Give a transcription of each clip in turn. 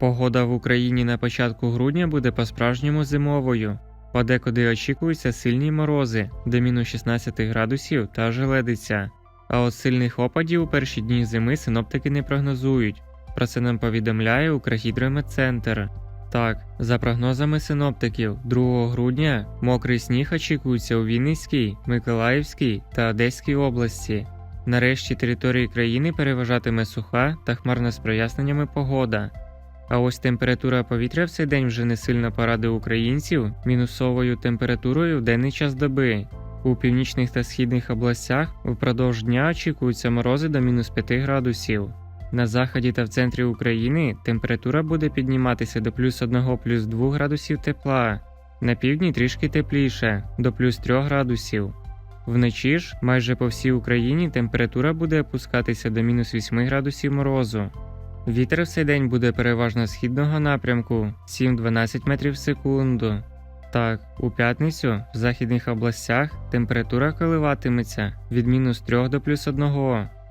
Погода в Україні на початку грудня буде по-справжньому зимовою. Подекуди очікуються сильні морози до мінус 16 градусів та желедиця. А от сильних опадів у перші дні зими синоптики не прогнозують. Про це нам повідомляє Укргідрометцентр. Так, за прогнозами синоптиків, 2 грудня мокрий сніг очікується у Вінницькій, Миколаївській та Одеській області. Нарешті території країни переважатиме суха та хмарна з проясненнями погода. А ось температура повітря в цей день вже не сильно порадує українців мінусовою температурою в денний час доби. У північних та східних областях впродовж дня очікуються морози до мінус 5 градусів. На заході та в центрі України температура буде підніматися до плюс 1 плюс 2 градусів тепла, на півдні трішки тепліше до плюс 3 градусів. Вночі ж майже по всій Україні температура буде опускатися до мінус 8 градусів морозу. Вітер в цей день буде переважно східного напрямку 7-12 метрів в секунду. Так, у п'ятницю в західних областях температура коливатиметься від мінус 3 до плюс 1,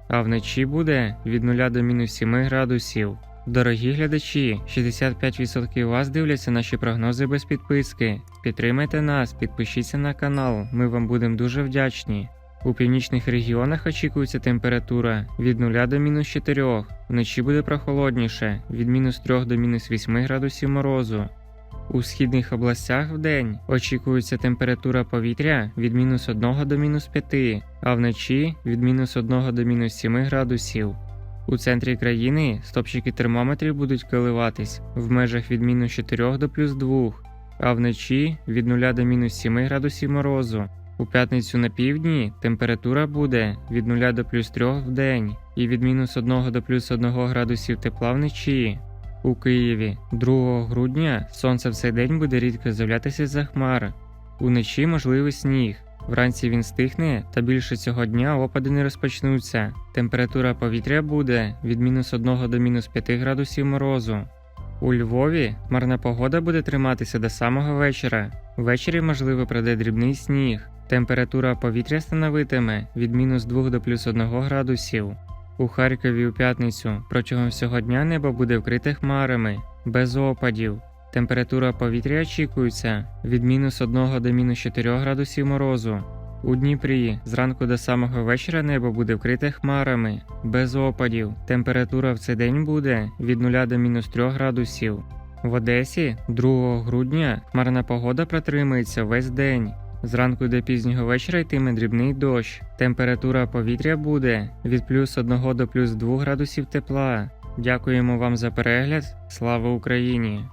а вночі буде від 0 до мінус 7 градусів. Дорогі глядачі, 65% вас дивляться наші прогнози без підписки. Підтримайте нас, підпишіться на канал, ми вам будемо дуже вдячні. У північних регіонах очікується температура від 0 до мінус 4, вночі буде прохолодніше від мінус 3 до мінус 8 градусів морозу. У східних областях вдень очікується температура повітря від мінус 1 до мінус 5, а вночі від мінус 1 до мінус 7 градусів. У центрі країни стопчики термометрів будуть коливатись в межах від мінус 4 до плюс 2, а вночі від 0 до мінус 7 градусів морозу. У п'ятницю на півдні температура буде від 0 до плюс 3 в день і від мінус 1 до плюс 1 градусів тепла вночі. У Києві 2 грудня сонце в цей день буде рідко з'являтися за хмар. Уночі можливий сніг. Вранці він стихне, та більше цього дня опади не розпочнуться. Температура повітря буде від мінус 1 до мінус 5 градусів морозу. У Львові хмарна погода буде триматися до самого вечора. Ввечері, можливо, пройде дрібний сніг. Температура повітря становитиме від мінус 2 до плюс 1 градусів. У Харкові у п'ятницю протягом всього дня небо буде вкрите хмарами, без опадів. Температура повітря очікується від мінус 1 до мінус 4 градусів морозу. У Дніпрі зранку до самого вечора небо буде вкрите хмарами, без опадів. Температура в цей день буде від 0 до мінус 3 градусів. В Одесі 2 грудня хмарна погода протримається весь день. Зранку до пізнього вечора йтиме дрібний дощ. Температура повітря буде від плюс 1 до плюс 2 градусів тепла. Дякуємо вам за перегляд. Слава Україні!